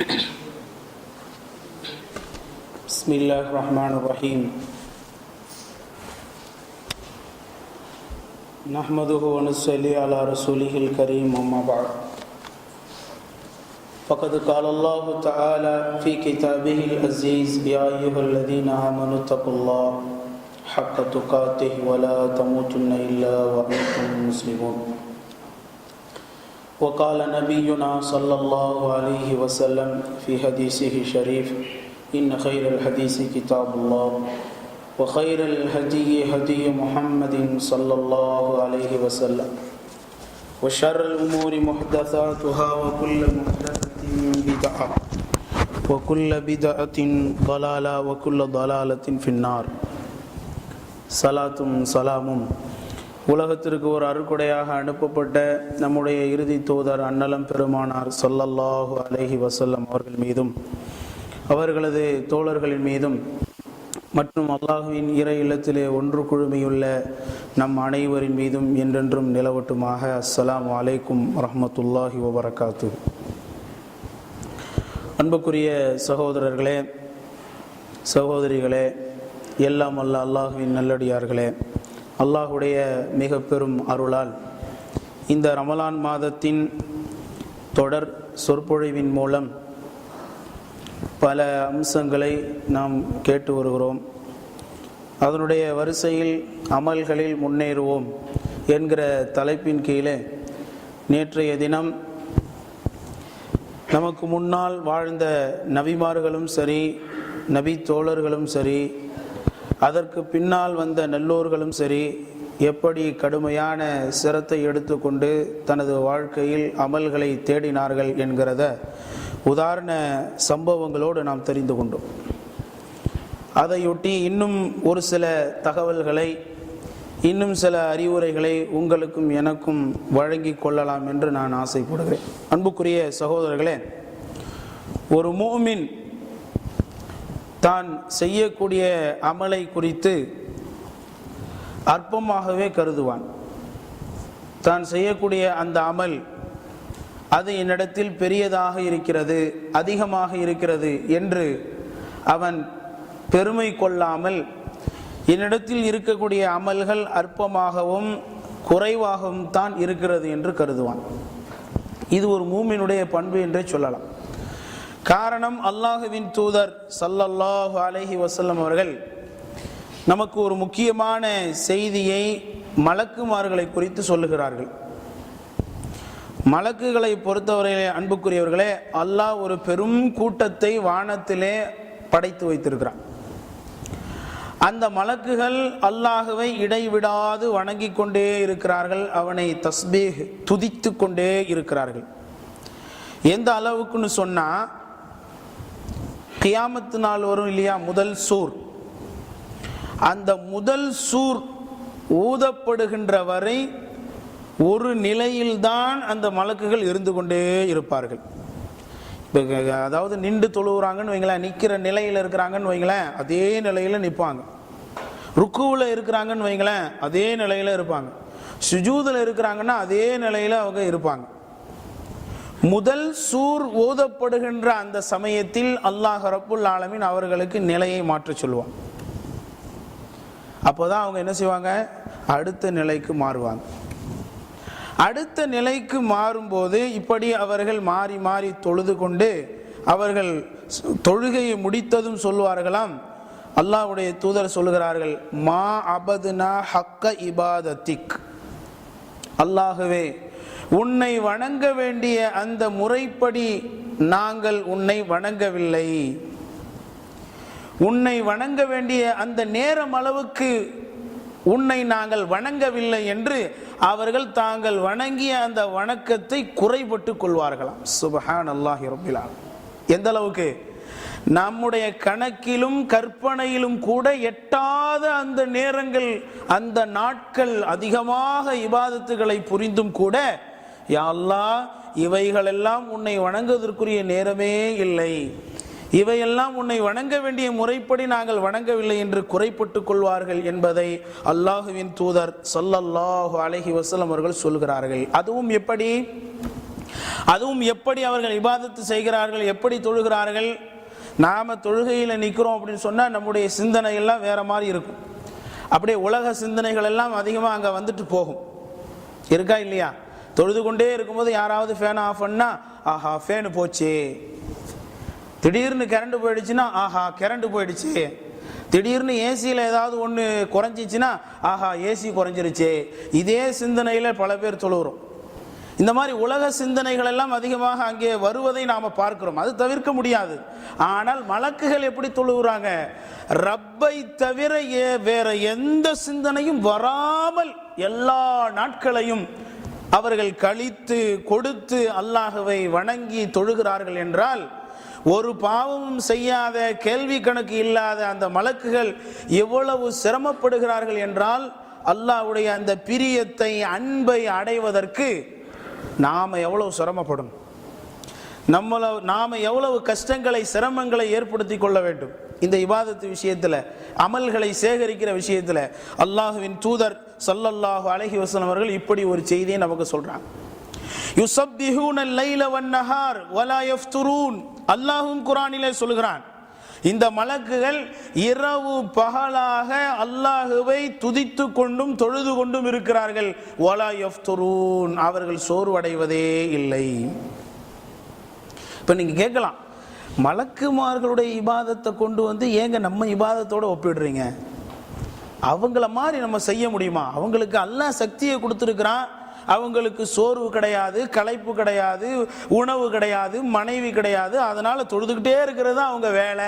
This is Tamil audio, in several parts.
بسم الله الرحمن الرحيم. نحمده ونصلي على رسوله الكريم أما بعد. فقد قال الله تعالى في كتابه العزيز يا أيها الذين آمنوا اتقوا الله حق تقاته ولا تموتن إلا وأنتم مسلمون. وقال نبينا صلى الله عليه وسلم في حديثه الشريف إن خير الحديث كتاب الله وخير الهدي هدي محمد صلى الله عليه وسلم وشر الأمور محدثاتها وكل محدثة بدعة وكل بدعة ضلالة وكل ضلالة في النار. صلاة سلام உலகத்திற்கு ஒரு அருக்குடையாக அனுப்பப்பட்ட நம்முடைய இறுதி தூதர் அன்னலம் பெருமானார் சொல்லல்லாஹு அலஹி வசல்லம் அவர்கள் மீதும் அவர்களது தோழர்களின் மீதும் மற்றும் அல்லாஹுவின் இறை இல்லத்திலே ஒன்று குழுமையுள்ள நம் அனைவரின் மீதும் என்றென்றும் நிலவட்டுமாக. அஸ்ஸலாம் அலைக்கும் ரஹமத்துல்லாஹி வபரகாத்து அன்புக்குரிய சகோதரர்களே சகோதரிகளே எல்லாம் அல்ல அல்லாஹுவின் நல்லடியார்களே அல்லாஹுடைய மிக பெரும் அருளால் இந்த ரமலான் மாதத்தின் தொடர் சொற்பொழிவின் மூலம் பல அம்சங்களை நாம் கேட்டு வருகிறோம். அதனுடைய வரிசையில் அமல்களில் முன்னேறுவோம் என்கிற தலைப்பின் கீழே நேற்றைய தினம் நமக்கு முன்னால் வாழ்ந்த நபிமார்களும் சரி நபி தோழர்களும் சரி அதற்கு பின்னால் வந்த நல்லோர்களும் சரி எப்படி கடுமையான சிரத்தை எடுத்துக்கொண்டு தனது வாழ்க்கையில் அமல்களை தேடினார்கள் என்கிறத உதாரண சம்பவங்களோடு நாம் தெரிந்து கொண்டோம். அதையொட்டி இன்னும் ஒரு சில தகவல்களை இன்னும் சில அறிவுரைகளை உங்களுக்கும் எனக்கும் வழங்கி கொள்ளலாம் என்று நான் ஆசைப்படுகிறேன். அன்புக்குரிய சகோதரர்களே ஒரு மூமின் தான் செய்யக்கூடிய அமலை குறித்து அற்பமாகவே கருதுவான். தான் செய்யக்கூடிய அந்த அமல் அது என்னிடத்தில் பெரியதாக இருக்கிறது அதிகமாக இருக்கிறது என்று அவன் பெருமை கொள்ளாமல் என்னிடத்தில் இருக்கக்கூடிய அமல்கள் அற்பமாகவும் குறைவாகவும் தான் இருக்கிறது என்று கருதுவான். இது ஒரு மூமினுடைய பண்பு என்றே சொல்லலாம். காரணம் அல்லாஹுவின் தூதர் சல்லல்லாஹு அலஹி வசல்லம் அவர்கள் நமக்கு ஒரு முக்கியமான செய்தியை மலக்குமார்களை குறித்து சொல்லுகிறார்கள். மலக்குகளை பொறுத்தவரையிலே அன்புக்குரியவர்களே அல்லாஹ் ஒரு பெரும் கூட்டத்தை வானத்திலே படைத்து வைத்திருக்கிறான். அந்த மலக்குகள் அல்லாஹுவை இடைவிடாது வணங்கி கொண்டே இருக்கிறார்கள். அவனை தஸ்பீஹ் துதித்து கொண்டே இருக்கிறார்கள். எந்த அளவுக்குன்னு சொன்னால் கியாமத்து நாள் வரும் இல்லையா? முதல் சூர். அந்த முதல் சூர் ஊதப்படுகின்ற வரை ஒரு நிலையில்தான் அந்த மலக்குகள் இருந்து கொண்டே இருப்பார்கள். இப்போ அதாவது நின்று தொழுகிறாங்கன்னு வைங்களேன் நிற்கிற நிலையில் இருக்கிறாங்கன்னு வைங்களேன் அதே நிலையில் நிற்பாங்க ருக்குவில் இருக்கிறாங்கன்னு வைங்களேன் அதே நிலையில் இருப்பாங்க. சுஜூதில் இருக்கிறாங்கன்னா அதே நிலையில் அவங்க இருப்பாங்க. முதல் சூர் ஓதப்படுகின்ற அந்த சமயத்தில் அல்லாஹ் ரப்புல் ஆலமின் அவர்களுக்கு நிலையை மாற்ற சொல்லுவான். அப்போதான் அவங்க என்ன செய்வாங்க? அடுத்த நிலைக்கு மாறுவாங்க. அடுத்த நிலைக்கு மாறும்போது இப்படி அவர்கள் மாறி மாறி தொழுது கொண்டு அவர்கள் தொழுகையை முடித்ததும் சொல்லுவார்களாம். அல்லாஹ்வுடைய தூதர் சொல்லுகிறார்கள் மா அபதுனா ஹக்க இபாதத்திக். அல்லாகவே உன்னை வணங்க வேண்டிய அந்த முறைப்படி நாங்கள் உன்னை வணங்கவில்லை. உன்னை வணங்க வேண்டிய அந்த நேரம் அளவுக்கு உன்னை நாங்கள் வணங்கவில்லை என்று அவர்கள் தாங்கள் வணங்கிய அந்த வணக்கத்தை குறைபட்டு கொள்வார்களாம். சுபஹான் அல்லாஹி ரபிலால் எந்த அளவுக்கு? நம்முடைய கணக்கிலும் கற்பனையிலும் கூட எட்டாத அந்த நேரங்கள் அந்த நாட்கள் அதிகமாக இபாதத்துகளை புரிந்தும் கூட யாழ்லா இவைகளெல்லாம் உன்னை வணங்குவதற்குரிய நேரமே இல்லை. இவையெல்லாம் உன்னை வணங்க வேண்டிய முறைப்படி நாங்கள் வணங்கவில்லை என்று குறைப்பட்டு கொள்வார்கள் என்பதை அல்லாஹுவின் தூதர் சொல்லல்லாஹு அழகி வசலம் அவர்கள் சொல்கிறார்கள். அதுவும் எப்படி? அதுவும் எப்படி அவர்கள் இபாதத்து செய்கிறார்கள் எப்படி தொழுகிறார்கள்? நாம தொழுகையில் நிற்கிறோம் அப்படின்னு சொன்னால் நம்முடைய சிந்தனை எல்லாம் வேற மாதிரி இருக்கும். அப்படியே உலக சிந்தனைகள் எல்லாம் அதிகமாக அங்கே வந்துட்டு போகும். இருக்கா இல்லையா? தொழுது கொண்டே இருக்கும்போது யாராவது ஃபேனை ஆஃப் பண்ணால் ஆஹா ஃபேனு போச்சு. திடீர்னு கரண்ட் போயிடுச்சுன்னா ஆஹா கரண்ட் போயிடுச்சு. திடீர்னு ஏசியில் ஏதாவது ஒன்று குறைஞ்சிச்சுன்னா ஆஹா ஏசி குறைஞ்சிருச்சு. இதே சிந்தனையில் பல பேர் தொழுகிறோம். இந்த மாதிரி உலக சிந்தனைகள் எல்லாம் அதிகமாக அங்கே வருவதை நாம் பார்க்கிறோம். அது தவிர்க்க முடியாது. ஆனால் மலக்குகள் எப்படி தொழுகிறாங்க? ரப்பை தவிர வேற எந்த சிந்தனையும் வராமல் எல்லா நாட்களையும் அவர்கள் கழித்து கொடுத்து அல்லாஹுவை வணங்கி தொழுகிறார்கள் என்றால் ஒரு பாவமும் செய்யாத கேள்வி கணக்கு இல்லாத அந்த மலக்குகள் எவ்வளவு சிரமப்படுகிறார்கள் என்றால் அல்லாஹ்வுடைய அந்த பிரியத்தை அன்பை அடைவதற்கு நாம் எவ்வளவு சிரமப்படும் நம்மள நாம் எவ்வளவு கஷ்டங்களை சிரமங்களை ஏற்படுத்தி கொள்ள வேண்டும். இந்த இபாதத்து விஷயத்தில் அமல்களை சேகரிக்கிற விஷயத்தில் அல்லாஹுவின் தூதர் சல்லல்லாஹு அலைஹி வஸல்லம் அவர்கள் இப்படி ஒரு செய்தியை நமக்கு சொல்றாங்க. யுசப்பிஹூன லைல வன்னஹார் வலா யஃப்துரூன். அல்லாஹும் குரானிலே சொல்கிறான். இந்த மலக்குகள் இரவு பகலாக அல்லாஹுவை துதித்து கொண்டும் தொழுது கொண்டும் இருக்கிறார்கள். ஒலா எஃப்துரூன் அவர்கள் சோர்வடைவதே இல்லை. இப்போ நீங்கள் கேட்கலாம். மலக்குமார்களுடைய இபாதத்தை கொண்டு வந்து ஏங்க நம்ம இபாதத்தோடு ஒப்பிடுறீங்க? அவங்கள மாதிரி நம்ம செய்ய முடியுமா? அவங்களுக்கு எல்லாம் சக்தியை கொடுத்துருக்கிறான். அவங்களுக்கு சோர்வு கிடையாது களைப்பு கிடையாது உணவு கிடையாது மனைவி கிடையாது. அதனால தொழுதுகிட்டே இருக்கிறது தான் அவங்க வேலை.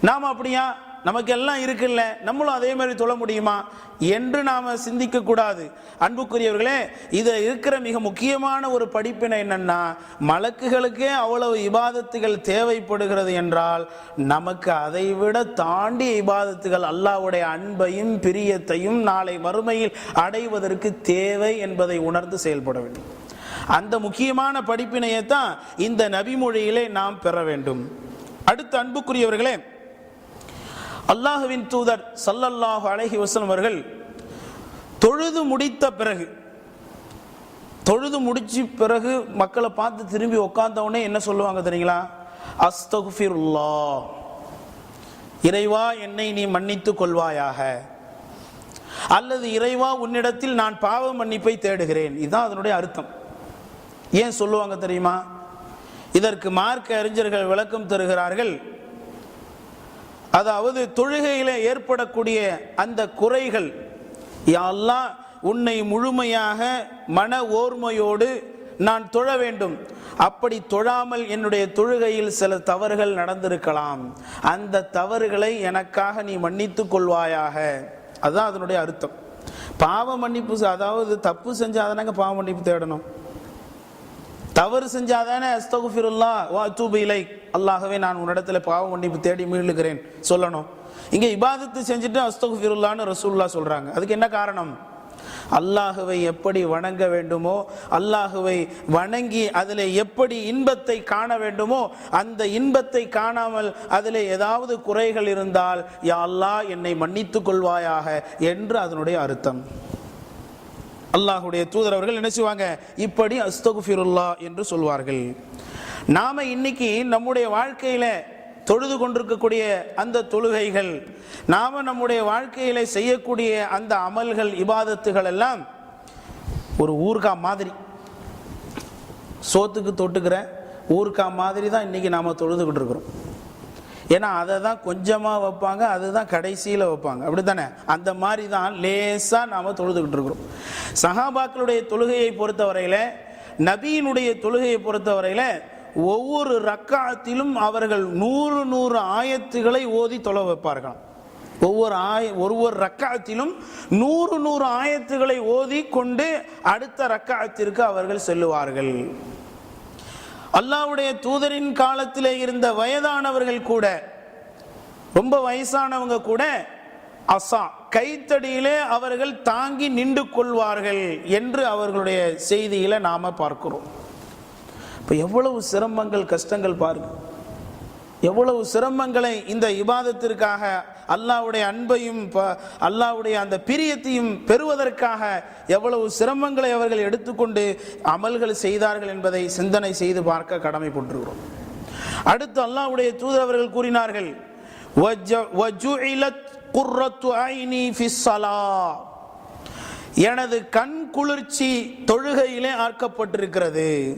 நாம் அப்படியா? நமக்கு எல்லாம் இருக்குல்ல. நம்மளும் அதே மாதிரி தொழ முடியுமா? என்று நாம் சிந்திக்க கூடாது அன்புக்குரியவர்களே இதில் இருக்கிற மிக முக்கியமான ஒரு படிப்பினை என்னன்னா மலக்குகளுக்கே அவ்வளவு இபாதத்துகள் தேவைப்படுகிறது என்றால் நமக்கு அதை விட தாண்டி இபாதத்துகள் அல்லாஹ்வுடைய அன்பையும் பிரியத்தையும் நாளை மறுமையில் அடைவதற்கு தேவை என்பதை உணர்ந்து செயல்பட வேண்டும். அந்த முக்கியமான படிப்பினையை தான் இந்த நபிமொழியிலே நாம் பெற வேண்டும். அடுத்து அன்புக்குரியவர்களே அல்லாஹுவின் தூதர் சல்லல்லாஹு அலைஹி வசலம் அவர்கள் தொழுது முடித்த பிறகு தொழுது முடிச்சு பிறகு மக்களை பார்த்து திரும்பி உட்காந்தவுடனே என்ன சொல்லுவாங்க தெரியுங்களா? அஸ்தகுஃபிருல்லா இறைவா என்னை நீ மன்னித்துக் கொள்வாயாக. அல்லது இறைவா உன்னிடத்தில் நான் பாவ மன்னிப்பை தேடுகிறேன். இதுதான் அதனுடைய அர்த்தம். ஏன் சொல்லுவாங்க தெரியுமா? இதற்கு மார்க்க அறிஞர்கள் விளக்கம் தருகிறார்கள். அதாவது தொழுகையில் ஏற்படக்கூடிய அந்த குறைகள் யா உன்னை முழுமையாக மன ஓர்மையோடு நான் தொழ வேண்டும். அப்படி தொழாமல் என்னுடைய தொழுகையில் சில தவறுகள் நடந்திருக்கலாம். அந்த தவறுகளை எனக்காக நீ மன்னித்துக் கொள்வாயாக. அதுதான் அதனுடைய அர்த்தம். பாவ மன்னிப்பு அதாவது தப்பு செஞ்சாதானங்க பாவ மன்னிப்பு தேடணும். தவறு செஞ்சாதானே அஸ்தகுஃபிருல்லா வா தூபு இலை அல்லாகவே நான் உன்னிடத்துல பாவம் மன்னிப்பு தேடி மீளுகிறேன். சொல்லணும். இங்கே இபாதத்து செஞ்சுட்டு அஸ்தகுஃபிருல்லான்னு ரசூல்லா சொல்கிறாங்க அதுக்கு என்ன காரணம்? அல்லாஹுவை எப்படி வணங்க வேண்டுமோ அல்லாஹுவை வணங்கி அதில் எப்படி இன்பத்தை காண வேண்டுமோ அந்த இன்பத்தை காணாமல் அதில் ஏதாவது குறைகள் இருந்தால் யா அல்லாஹ் என்னை மன்னித்துக் கொள்வாயாக என்று அதனுடைய அர்த்தம். அல்லாஹுடைய தூதர் அவர்கள் என்ன இப்படி அஸ்தகுஃபிருல்லா என்று சொல்வார்கள். நாம் இன்னைக்கு நம்முடைய வாழ்க்கையில் தொழுது கொண்டிருக்கக்கூடிய அந்த தொழுகைகள் நாம் நம்முடைய வாழ்க்கையில் செய்யக்கூடிய அந்த அமல்கள் இபாதத்துகள் எல்லாம் ஒரு ஊர்கா மாதிரி. சோத்துக்கு தொட்டுக்கிற ஊர்கா மாதிரி தான் இன்னைக்கு நாம் தொழுதுகிட்டு இருக்கிறோம். ஏன்னா அதை தான் கொஞ்சமாக வைப்பாங்க அதுதான் கடைசியில் வைப்பாங்க. அப்படி தானே அந்த மாதிரி தான் லேசாக நாம் தொழுதுகிட்டு இருக்கிறோம். சஹாபாக்களுடைய தொழுகையை பொறுத்தவரையில் நபியினுடைய தொழுகையை பொறுத்தவரையில் ஒவ்வொரு ரக்காத்திலும் அவர்கள் நூறு நூறு ஆயத்துகளை ஓதி தொலை வைப்பார்கள் ஒவ்வொரு ஆய ஒவ்வொரு ரக்காத்திலும் நூறு நூறு ஆயத்துகளை ஓதி கொண்டு அடுத்த ரக்காத்திற்கு அவர்கள் செல்லுவார்கள். அல்லாவுடைய தூதரின் காலத்திலே இருந்த வயதானவர்கள் கூட ரொம்ப வயசானவங்க கூட அசா கைத்தடியிலே அவர்கள் தாங்கி நின்று கொள்வார்கள் என்று அவர்களுடைய செய்தியில நாம பார்க்கிறோம். இப்போ எவ்வளவு சிரமங்கள் கஷ்டங்கள் பாருங்க. எவ்வளவு சிரமங்களை இந்த இபாதத்திற்காக அல்லாஹ்வுடைய அன்பையும் ப- அல்லாஹ்வுடைய அந்த பிரியத்தையும் பெறுவதற்காக எவ்வளவு சிரமங்களை அவர்கள் எடுத்துக்கொண்டு அமல்கள் செய்தார்கள் என்பதை சிந்தனை செய்து பார்க்க கடமைப்பட்டிருக்கிறோம். அடுத்து அல்லாவுடைய தூதர் அவர்கள் கூறினார்கள் எனது கண் குளிர்ச்சி தொழுகையிலே ஆக்கப்பட்டிருக்கிறது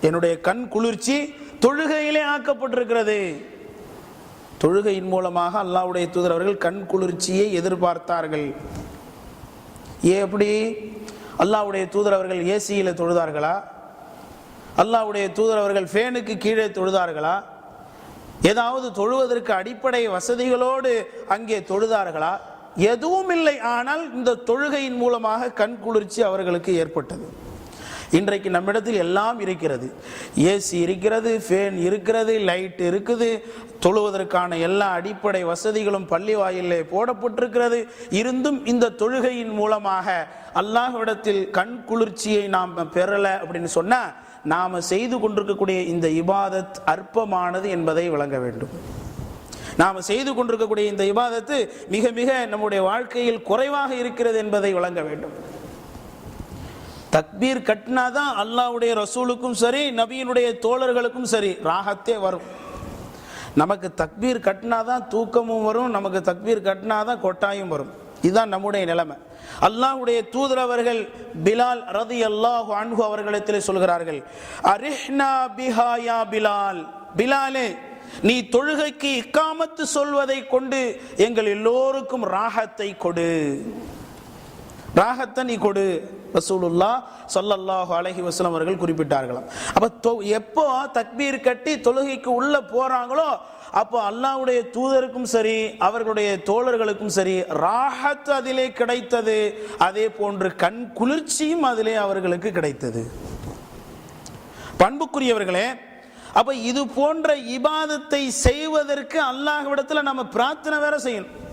என்னுடைய கண் குளிர்ச்சி தொழுகையிலே ஆக்கப்பட்டிருக்கிறது. தொழுகையின் மூலமாக அல்லாவுடைய தூதர் அவர்கள் கண் குளிர்ச்சியை எதிர்பார்த்தார்கள். எப்படி? அல்லாஹ்வுடைய தூதர் அவர்கள் தொழுதார்களா? அல்லாஹ்வுடைய தூதர் அவர்கள் ஃபேனுக்கு கீழே தொழுதார்களா? ஏதாவது தொழுவதற்கு அடிப்படை வசதிகளோடு அங்கே தொழுதார்களா? எதுவும் இல்லை. ஆனால் இந்த தொழுகையின் மூலமாக கண் குளிர்ச்சி அவர்களுக்கு ஏற்பட்டது. இன்றைக்கு நம்மிடத்தில் எல்லாம் இருக்கிறது. ஏசி இருக்கிறது ஃபேன் இருக்கிறது லைட் இருக்குது. தொழுவதற்கான எல்லா அடிப்படை வசதிகளும் பள்ளி வாயிலே போடப்பட்டிருக்கிறது. இருந்தும் இந்த தொழுகையின் மூலமாக அல்லாஹ்விடத்தில் கண் குளிர்ச்சியை நாம் பெறலை அப்படின்னு சொன்னால் நாம் செய்து கொண்டிருக்கக்கூடிய இந்த இபாதத் அற்பமானது என்பதை விளங்க வேண்டும். நாம் செய்து கொண்டிருக்கக்கூடிய இந்த இபாதத்து மிக மிக நம்முடைய வாழ்க்கையில் குறைவாக இருக்கிறது என்பதை விளங்க வேண்டும். தக்பீர் கட்டினா தான் அல்லாஹ்வுடைய ரசூலுக்கும் சரி நபியினுடைய தோழர்களுக்கும் சரி ராகத்தே வரும். நமக்கு தக்பீர் கட்டினா தான் தூக்கமும் வரும் நமக்கு தக்பீர் கட்டினா தான் கொட்டாயும் வரும். இதுதான் நம்முடைய நிலைமை. அல்லாஹ்வுடைய தூதர் அவர்கள் பிலால் ரதி அல்லாஹு அன்பு அவர்களிடத்தில் சொல்கிறார்கள் அரிஹ்னா பிஹாயா பிலால். பிலாலே நீ தொழுகைக்கு இக்காமத்து சொல்வதை கொண்டு எங்கள் எல்லோருக்கும் ராகத்தை கொடு. ராகத்தை நீ கொடு. ரசூலுல்லா சொல்லல்லாஹு அழகி வசலம் அவர்கள் குறிப்பிட்டார்களாம். அப்போ தொ- எப்போ தக்பீர் கட்டி தொழுகைக்கு உள்ள போறாங்களோ அப்போ அல்லாஹ்வுடைய தூதருக்கும் சரி அவர்களுடைய தோழர்களுக்கும் சரி ராகத் அதிலே கிடைத்தது. அதே போன்று கண் குளிர்ச்சியும் அதிலே அவர்களுக்கு கிடைத்தது. பண்புக்குரியவர்களே அப்ப இது போன்ற இபாதத்தை செய்வதற்கு அல்லாஹ்விடத்துல நம்ம பிரார்த்தனை வேற செய்யணும்.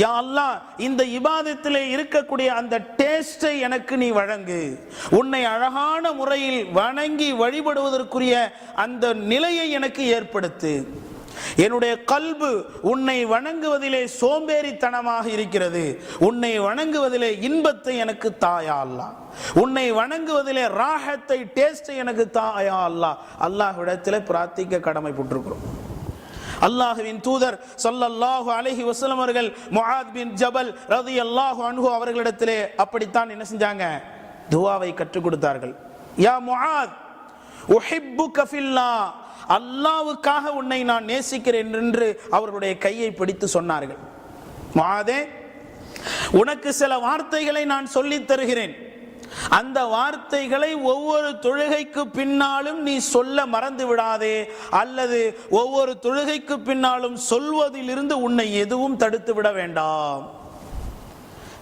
யா அல்லாஹ் இந்த இபாதத்திலே இருக்கக்கூடிய அந்த டேஸ்டை எனக்கு நீ வழங்கு. உன்னை அழகான முறையில் வணங்கி வழிபடுவதற்குரிய அந்த நிலையை எனக்கு ஏற்படுத்து. என்னுடைய கல்பு உன்னை வணங்குவதிலே சோம்பேறித்தனமாக இருக்கிறது. உன்னை வணங்குவதிலே இன்பத்தை எனக்கு தாயா அல்லாஹ். உன்னை வணங்குவதிலே ராகத்தை டேஸ்டை எனக்கு தாயா அல்லாஹ். அல்லாஹ்விடத்திலே பிரார்த்திக்க கடமைப்பட்டிருக்கிறோம். அல்லாஹுவின் தூதர் சொல்லல்லாஹு அலைஹி வசலம் அவர்கள் முஆத் பின் ஜபல் ரலியல்லாஹு அன்ஹு அவர்களிடத்திலே அப்படித்தான் என்ன செஞ்சாங்க? துவாவை கற்றுக் கொடுத்தார்கள். யா முஹாத் உஹிப்பு கஃபில்லா அல்லாஹ்வுக்காக உன்னை நான் நேசிக்கிறேன் என்று அவர்களுடைய கையை பிடித்து சொன்னார்கள். மாதே உனக்கு சில வார்த்தைகளை நான் சொல்லித் தருகிறேன். அந்த வார்த்தைகளை ஒவ்வொரு தொழுகைக்கு பின்னாலும் நீ சொல்ல மறந்து விடாதே அல்லது ஒவ்வொரு தொழுகைக்கு பின்னாலும் சொல்வதிலிருந்து உன்னை எதுவும் தடுத்து விட வேண்டாம்.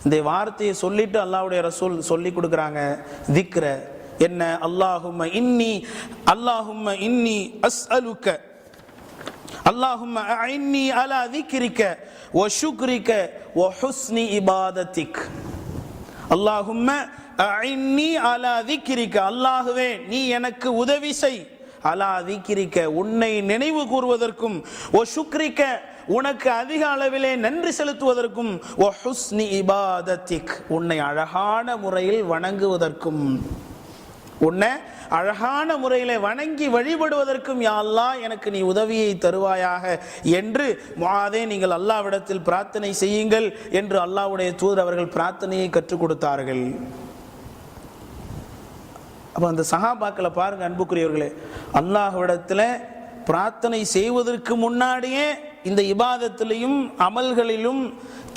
இந்த வார்த்தையை சொல்லிட்டு அல்லாவுடைய ரசூல் சொல்லி கொடுக்குறாங்க திக்ர. என்ன? அல்லாஹும்ம இன்னி அல்லாஹும்ம இன்னி அஸ் அலுக்க அல்லாஹும் இன்னி அல திக்ரிக்க ஒ சுக்ரிக்க ஒ ஹுஸ்னி இபாதத்திக். அல்லாஹும்ம அஇன்னி அலா திக்கிரிக்க அல்லாஹுவே நீ எனக்கு உதவி செய். அலா திக்கிரிக்க உன்னை நினைவு கூறுவதற்கும் ஓ சுக்ரிக்க உனக்கு அதிக அளவிலே நன்றி செலுத்துவதற்கும் ஓ ஹுஸ்னி இபாதத்திக் உன்னை அழகான முறையில் வணங்குவதற்கும். உன்னை அழகான முறையில் வணங்கி வழிபடுவதற்கும் யாழ்லா எனக்கு நீ உதவியை தருவாயாக என்று மாதே நீங்கள் அல்லாவிடத்தில் பிரார்த்தனை செய்யுங்கள் என்று அல்லாவுடைய தூதர் அவர்கள் பிரார்த்தனையை கற்றுக் கொடுத்தார்கள். அப்போ அந்த சஹாபாக்களை பாருங்க அன்புக்குரியவர்களே. அல்லாஹ்விடத்தில் பிரார்த்தனை செய்வதற்கு முன்னாடியே இந்த இபாதத்திலையும் அமல்களிலும்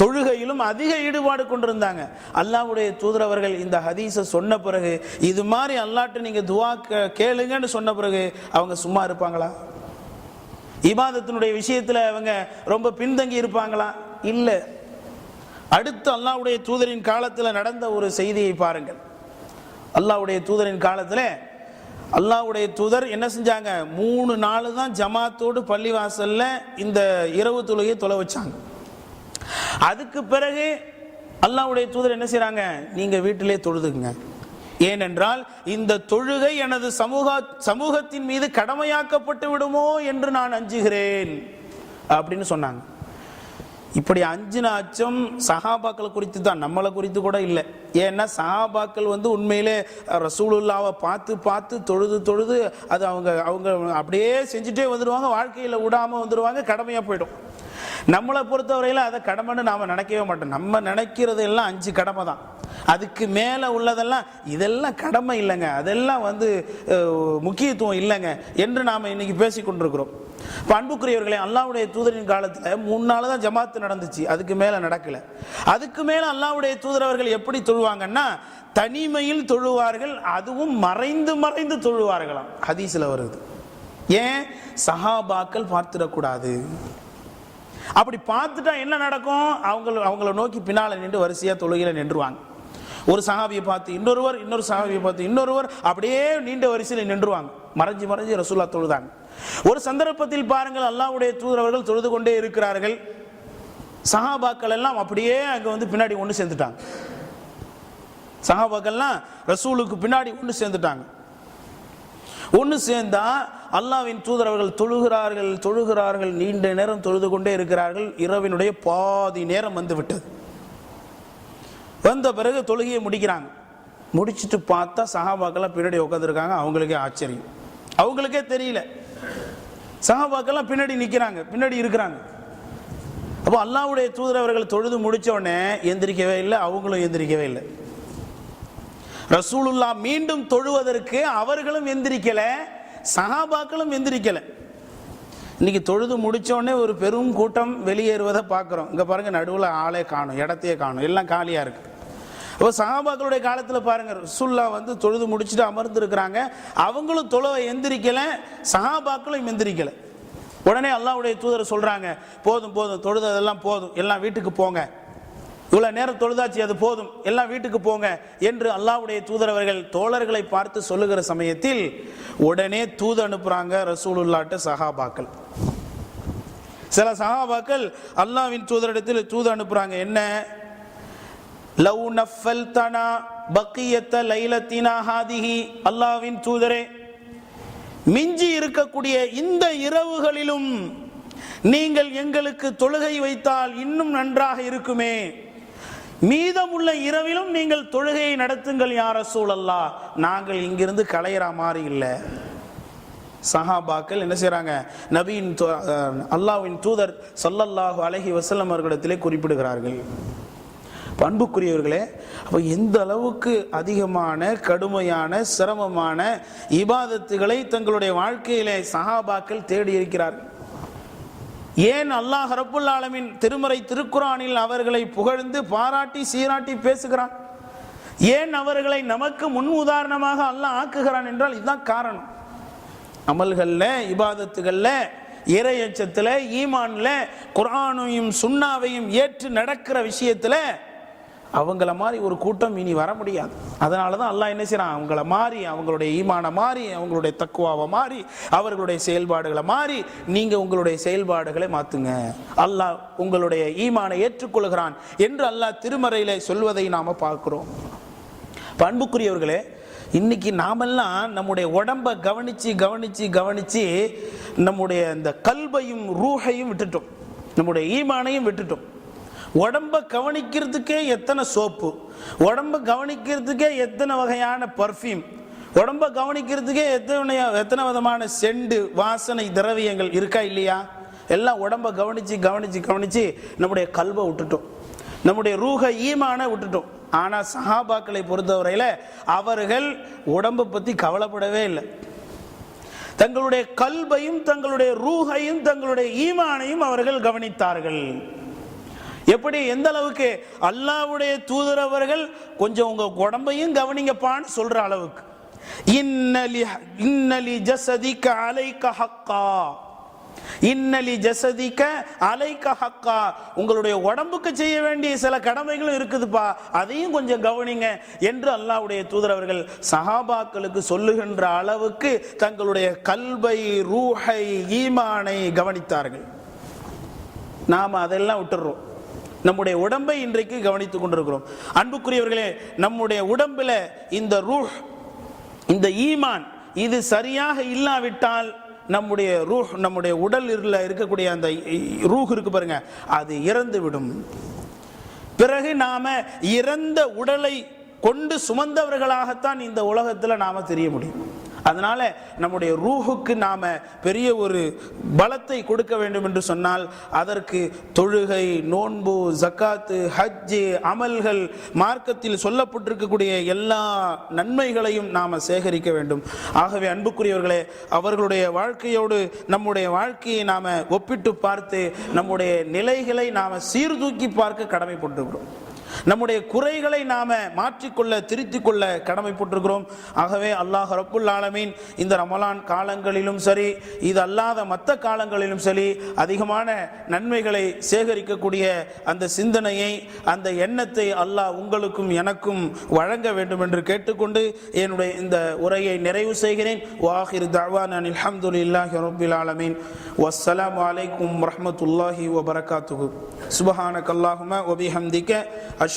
தொழுகையிலும் அதிக ஈடுபாடு கொண்டிருந்தாங்க. அல்லாஹ்வுடைய தூதரவர்கள் இந்த ஹதீஸை சொன்ன பிறகு இது மாதிரி அல்லாட்டு நீங்கள் துவா கேளுங்கன்னு சொன்ன பிறகு அவங்க சும்மா இருப்பாங்களா? இபாதத்தினுடைய விஷயத்தில் அவங்க ரொம்ப பின்தங்கி இருப்பாங்களா? இல்லை. அடுத்து அல்லாவுடைய தூதரின் காலத்தில் நடந்த ஒரு செய்தியை பாருங்கள். அல்லாவுடைய தூதரின் காலத்தில் அல்லாஹ்வுடைய தூதர் என்ன செஞ்சாங்க? மூணு நாள் தான் ஜமாத்தோடு பள்ளிவாசல்ல இந்த இரவு தொழுகையை தொலை வச்சாங்க. அதுக்கு பிறகு அல்லாவுடைய தூதர் என்ன செய்கிறாங்க நீங்க வீட்டிலே தொழுதுங்க ஏனென்றால் இந்த தொழுகை எனது சமூக சமூகத்தின் மீது கடமையாக்கப்பட்டு விடுமோ என்று நான் அஞ்சுகிறேன் அப்படின்னு சொன்னாங்க. இப்படி அஞ்சு நாச்சும் சஹாபாக்கள் குறித்து தான் நம்மளை குறித்து கூட இல்லை. ஏன்னா சஹாபாக்கள் வந்து உண்மையிலே ரசூலுல்லாவை பார்த்து பார்த்து தொழுது தொழுது அது அவங்க அவங்க அப்படியே செஞ்சுட்டே வந்துடுவாங்க வாழ்க்கையில் விடாமல் வந்துடுவாங்க கடமையாக போயிடும். நம்மளை பொறுத்தவரையில் அதை கடமைன்னு நாம் நினைக்கவே மாட்டோம். நம்ம நினைக்கிறது எல்லாம் அஞ்சு கடமை தான். அதுக்கு மேலே உள்ளதெல்லாம் இதெல்லாம் கடமை இல்லைங்க. அதெல்லாம் வந்து முக்கியத்துவம் இல்லைங்க என்று நாம் இன்றைக்கி பேசி கொண்டிருக்கிறோம் இப்போ அன்புக்குரியவர்களே அல்லாவுடைய தூதரின் காலத்தில் மூணு தான் ஜமாத்து நடந்துச்சு. அதுக்கு மேலே நடக்கல. அதுக்கு மேலே அல்லாவுடைய தூதரவர்கள் எப்படி தொழுவாங்கன்னா தனிமையில் தொழுவார்கள் அதுவும் மறைந்து மறைந்து தொழுவார்களாம். ஹதீஸில் வருது. ஏன்? சஹாபாக்கள் பார்த்துடக்கூடாது. அப்படி பார்த்துட்டா என்ன நடக்கும்? அவங்க அவங்கள நோக்கி பின்னால் நின்று வரிசையா தொழுகையில் நின்றுவாங்க. ஒரு சஹாபியை பார்த்து இன்னொருவர் இன்னொரு சஹாபியை பார்த்து இன்னொருவர் அப்படியே நீண்ட வரிசையில் நின்றுவாங்க. மறைஞ்சு மறைஞ்சு ரசூல்லா தொழுதாங்க. ஒரு சந்தர்ப்பத்தில் பாருங்கள் அல்லாவுடைய தூதரவர்கள் தொழுது கொண்டே இருக்கிறார்கள். சஹாபாக்கள் எல்லாம் அப்படியே அங்கே வந்து பின்னாடி ஒன்று சேர்ந்துட்டாங்க. சஹாபாக்கள்லாம் ரசூலுக்கு பின்னாடி ஒன்று சேர்ந்துட்டாங்க. ஒன்று சேர்ந்தா அல்லாவின் தூதரவர்கள் தொழுகிறார்கள் தொழுகிறார்கள் நீண்ட நேரம் தொழுது கொண்டே இருக்கிறார்கள். இரவினுடைய பாதி நேரம் வந்து விட்டது. வந்த பிறகு தொழுகையை முடிக்கிறாங்க. முடிச்சுட்டு பார்த்தா சஹாபாக்கெல்லாம் பின்னாடி உட்காந்துருக்காங்க அவங்களுக்கே ஆச்சரியம். அவங்களுக்கே தெரியல. சஹாபாக்கெல்லாம் பின்னாடி நிற்கிறாங்க பின்னாடி இருக்கிறாங்க. அப்போ அல்லாவுடைய தூதரவர்கள் தொழுது முடித்த உடனே எந்திரிக்கவே இல்லை அவங்களும் எந்திரிக்கவே இல்லை. ரசூலுல்லா மீண்டும் தொழுவதற்கு அவர்களும் எந்திரிக்கலை சஹாபாக்களும் எந்திரிக்கலை. இன்றைக்கி தொழுது முடித்தோடனே ஒரு பெரும் கூட்டம் வெளியேறுவதை பார்க்குறோம். இங்கே பாருங்கள் நடுவில் ஆளே காணும் இடத்தையே காணும் எல்லாம் காலியாக இருக்குது இப்போ சகாபாக்களுடைய காலத்தில் பாருங்க ரசூல்லா வந்து தொழுது முடிச்சுட்டு அமர்ந்துருக்கிறாங்க. அவங்களும் தொழுவை எந்திரிக்கலை சகாபாக்களும் எந்திரிக்கலை. உடனே அல்லாவுடைய தூதர் சொல்கிறாங்க போதும் போதும் தொழுததெல்லாம் போதும் எல்லாம் வீட்டுக்கு போங்க. இவ்வளோ நேரம் தொழுதாச்சு அது போதும். எல்லாம் வீட்டுக்கு போங்க என்று அல்லாவுடைய தூதரவர்கள் தோழர்களை பார்த்து சொல்லுகிற சமயத்தில் உடனே தூது அனுப்புகிறாங்க ரசூலுல்லாட்ட சஹாபாக்கள். சில சஹாபாக்கள் அல்லாவின் தூதரிடத்தில் தூது அனுப்புகிறாங்க என்ன? லவ் நஃபல் தனா பக்கியத்த லைலத்தினா ஹாதிஹி. அல்லாஹ்வின் தூதரே மிஞ்சி இருக்கக்கூடிய இந்த இரவுகளிலும் நீங்கள் எங்களுக்கு தொழுகை வைத்தால் இன்னும் நன்றாக இருக்குமே. மீதமுள்ள இரவிலும் நீங்கள் தொழுகையை நடத்துங்கள் யார சூழல்லா நாங்கள் இங்கிருந்து களையிற மாதிரி இல்லை. சஹாபாக்கள் என்ன செய்கிறாங்க நபியின் அல்லாவின் அல்லாஹ்வின் தூதர் சல்லல்லாஹு அழகி வசல்லம் அவர்களிடத்திலே குறிப்பிடுகிறார்கள். பண்புக்குரியவர்களே அப்போ எந்த அளவுக்கு அதிகமான கடுமையான சிரமமான இபாதத்துகளை தங்களுடைய வாழ்க்கையிலே சஹாபாக்கள் தேடி இருக்கிறார்கள்? ஏன் அல்லாஹ் ரப்புல் ஆலமின் திருமறை திருக்குறானில் அவர்களை புகழ்ந்து பாராட்டி சீராட்டி பேசுகிறான்? ஏன் அவர்களை நமக்கு முன் உதாரணமாக அல்லாஹ் ஆக்குகிறான் என்றால் இதுதான் காரணம். அமல்களில் இபாதத்துகளில் இறையச்சத்தில் ஈமான்ல குரானையும் சுண்ணாவையும் ஏற்று நடக்கிற விஷயத்தில் அவங்கள மாதிரி ஒரு கூட்டம் இனி வர முடியாது. அதனால தான் அல்லாஹ் என்ன செய்கிறான் அவங்கள மாறி அவங்களுடைய ஈமான மாறி அவங்களுடைய தக்குவாவை மாறி அவர்களுடைய செயல்பாடுகளை மாறி நீங்கள் உங்களுடைய செயல்பாடுகளை மாத்துங்க. அல்லாஹ் உங்களுடைய ஈமானை ஏற்றுக்கொள்கிறான் என்று அல்லாஹ் திருமறையில் சொல்வதை நாம் பார்க்குறோம். பண்புக்குரியவர்களே இன்னைக்கு நாமெல்லாம் நம்முடைய உடம்ப கவனித்து கவனித்து கவனித்து நம்முடைய இந்த கல்வையும் ரூஹையும் விட்டுட்டோம். நம்முடைய ஈமானையும் விட்டுட்டோம். உடம்ப கவனிக்கிறதுக்கே எத்தனை சோப்பு? உடம்ப கவனிக்கிறதுக்கே எத்தனை வகையான பர்ஃப்யூம் உடம்ப கவனிக்கிறதுக்கே எத்தனை எத்தனை விதமான செண்டு வாசனை திரவியங்கள் இருக்கா இல்லையா? எல்லாம் உடம்ப கவனித்து கவனித்து கவனித்து நம்முடைய கல்வை விட்டுட்டோம். நம்முடைய ரூக ஈமான விட்டுட்டோம். ஆனால் சஹாபாக்களை பொறுத்தவரையில் அவர்கள் உடம்பை பற்றி கவலைப்படவே இல்லை. தங்களுடைய கல்வையும் தங்களுடைய ரூகையும் தங்களுடைய ஈமானையும் அவர்கள் கவனித்தார்கள். எப்படி எந்த அளவுக்கு அல்லாஹ்வுடைய தூதர் அவர்கள் கொஞ்சம் உங்க உடம்பையும் கவனிங்கப்பான்னு சொல்ற அளவுக்கு. இன்னலி இன்னலி ஜசதிக்க அலைக்க ஹக்கா. இன்னலி ஜசதிக்க அலைக்க ஹக்கா. உங்களுடைய உடம்புக்கு செய்ய வேண்டிய சில கடமைகளும் இருக்குதுப்பா. அதையும் கொஞ்சம் கவனிங்க என்று அல்லாஹ்வுடைய தூதர் அவர்கள் சஹாபாக்களுக்கு சொல்லுகின்ற அளவுக்கு தங்களுடைய கல்வை ரூஹை ஈமானை கவனித்தார்கள். நாம் அதெல்லாம் விட்டுடுறோம் நம்முடைய உடம்பை இன்றைக்கு கவனித்துக் கொண்டிருக்கிறோம். அன்புக்குரியவர்களே நம்முடைய உடம்பில் இந்த ரூஹ் இந்த ஈமான் இது சரியாக இல்லாவிட்டால் நம்முடைய ரூஹ் நம்முடைய உடல் இருக்கக்கூடிய அந்த ரூஹ் இருக்கு பாருங்க அது இறந்து விடும் பிறகு நாம இறந்த உடலை கொண்டு சுமந்தவர்களாகத்தான் இந்த உலகத்தில் நாம தெரிய முடியும். அதனால் நம்முடைய ரூஹுக்கு நாம் பெரிய ஒரு பலத்தை கொடுக்க வேண்டும் என்று சொன்னால் அதற்கு தொழுகை நோன்பு ஜக்காத்து ஹஜ்ஜு அமல்கள் மார்க்கத்தில் சொல்லப்பட்டிருக்கக்கூடிய எல்லா நன்மைகளையும் நாம் சேகரிக்க வேண்டும். ஆகவே அன்புக்குரியவர்களே அவர்களுடைய வாழ்க்கையோடு நம்முடைய வாழ்க்கையை நாம் ஒப்பிட்டு பார்த்து நம்முடைய நிலைகளை நாம் சீர்தூக்கி பார்க்க கடமைப்பட்டிருக்கிறோம். நம்முடைய குறைகளை நாம மாற்றிக்கொள்ள திருத்திக் கொள்ள கடமைப்பட்டிருக்கிறோம். ஆகவே அல்லாஹ் ரப்புல் ஆலமீன் இந்த ரமலான் காலங்களிலும் சரி இது அல்லாத மற்ற காலங்களிலும் சரி அதிகமான நன்மைகளை சேகரிக்கக்கூடிய அந்த சிந்தனையை அந்த எண்ணத்தை அல்லாஹ் உங்களுக்கும் எனக்கும் வழங்க வேண்டும் என்று கேட்டுக்கொண்டு என்னுடைய இந்த உரையை நிறைவு செய்கிறேன். வாஹிர் தவான் அல்ஹம்துலில்லாஹி ரபுல் ஆலமீன். வஸ்ஸலாமு அலைக்கும் வபரகாத்துகு சுபஹானக் சுபஹானக ஒபிஹம்திக்க அஷ்